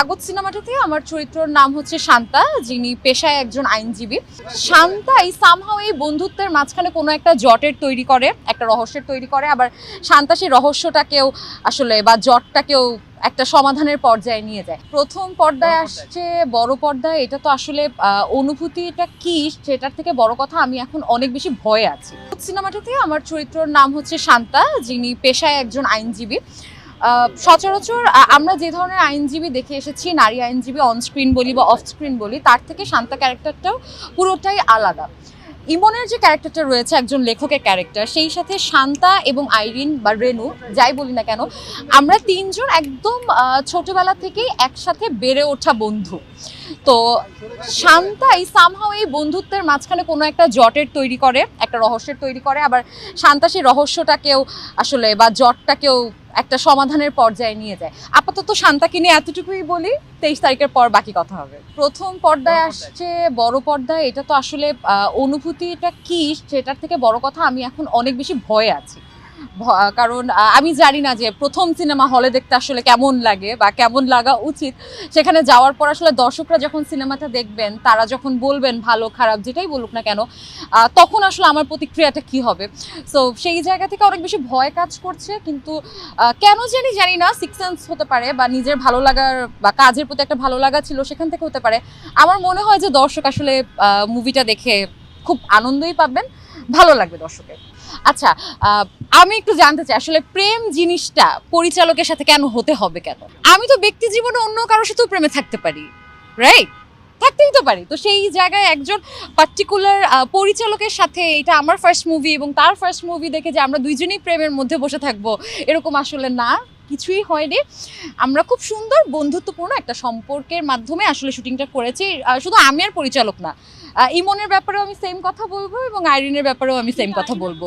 কাগজ সিনেমাটাতে আমার চরিত্রর নাম হচ্ছে শান্তা যিনি পেশায় একজন আইনজীবী। শান্তা এই সামহাও এই বন্ধুত্বের মাঝখানে কোনো একটা জটের তৈরি করে একটা রহস্যের তৈরি করে আবার শান্তা সেই রহস্যটাকেও আসলে বা জটটাকেও একটা সমাধানের পর্যায়ে নিয়ে যায়। প্রথম পর্দায় আসছে বড় পর্দায় এটা তো আসলে অনুভূতিটা কি সেটার থেকে বড় কথা আমি এখন অনেক বেশি ভয়ে আছি। সিনেমাটাতে আমার চরিত্রর নাম হচ্ছে শান্তা যিনি পেশায় একজন আইনজীবী। সচরাচর আমরা যে ধরনের আইনজীবী দেখে এসেছি, নারী আইনজীবী অনস্ক্রিন বলি বা অফ স্ক্রিন বলি, তার থেকে শান্তা ক্যারেক্টারটাও পুরোটাই আলাদা। ইমনের যে ক্যারেক্টারটা রয়েছে, একজন লেখকের ক্যারেক্টার সেই সাথে শান্তা এবং আইরিন বা রেনু, যাই বলি না কেন, আমরা তিনজন একদম ছোটবেলা থেকেই একসাথে বেড়ে ওঠা বন্ধু। তো শান্তা এই সামহাও এই বন্ধুত্বের মাঝখানে কোনো একটা জটের তৈরি করে একটা রহস্যের তৈরি করে আবার শান্তা সেই রহস্যটাকেও আসলে বা জটটাকেও একটা সমাধানের পর্যায়ে নিয়ে যায়। আপাতত শান্তাকে নিয়ে এতটুকুই বলি তেইশ তারিখের পর বাকি কথা হবে। প্রথম পর্দায় আসছে বড় পর্দায় এটা তো আসলে অনুভূতিটা কি সেটার থেকে বড় কথা আমি এখন অনেক বেশি ভয়ে আছি। কারণ আমি জানি না যে প্রথম সিনেমা হলে দেখতে আসলে কেমন লাগে বা কেমন লাগা উচিত। সেখানে যাওয়ার পর আসলে দর্শকরা যখন সিনেমাটা দেখবেন, তারা যখন বলবেন ভালো, খারাপ, যেটাই বলুক না কেন তখন আসলে আমার প্রতিক্রিয়াটা কি হবে? সো সেই জায়গা থেকে অনেক বেশি ভয় কাজ করছে, কিন্তু কেন জানি জানি না সিক্স সেন্স হতে পারে বা নিজের ভালো লাগার বা কাজের প্রতি একটা ভালো লাগা ছিল সেখান থেকে হতে পারে। আমার মনে হয় যে দর্শক আসলে মুভিটা দেখে খুব আনন্দই পাবেন। ভালো লাগবে দর্শকের। আচ্ছা আমি একটু জানতে চাই, আসলে প্রেম জিনিসটা পরিচালকের সাথে কেন হতে হবে কেন? আমি তো ব্যক্তি জীবনে অন্য কারোর সাথেও প্রেমে থাকতে পারি রাইট থাকতেই তো পারি। তো সেই জায়গায় একজন পার্টিকুলার পরিচালকের সাথে এটা আমার ফার্স্ট মুভি এবং তার ফার্স্ট মুভি দেখে যে আমরা দুইজনেই প্রেমের মধ্যে বসে থাকব এরকম আসলে না কিছুই হয়নি। আমরা খুব সুন্দর বন্ধুত্বপূর্ণ একটা সম্পর্কের মাধ্যমে আসলে শুটিংটা করেছি। শুধু আমি আর পরিচালক না। ইমনের ব্যাপারেও আমি সেম কথা বলব এবং আইরিনের ব্যাপারেও আমি সেম কথা বলব।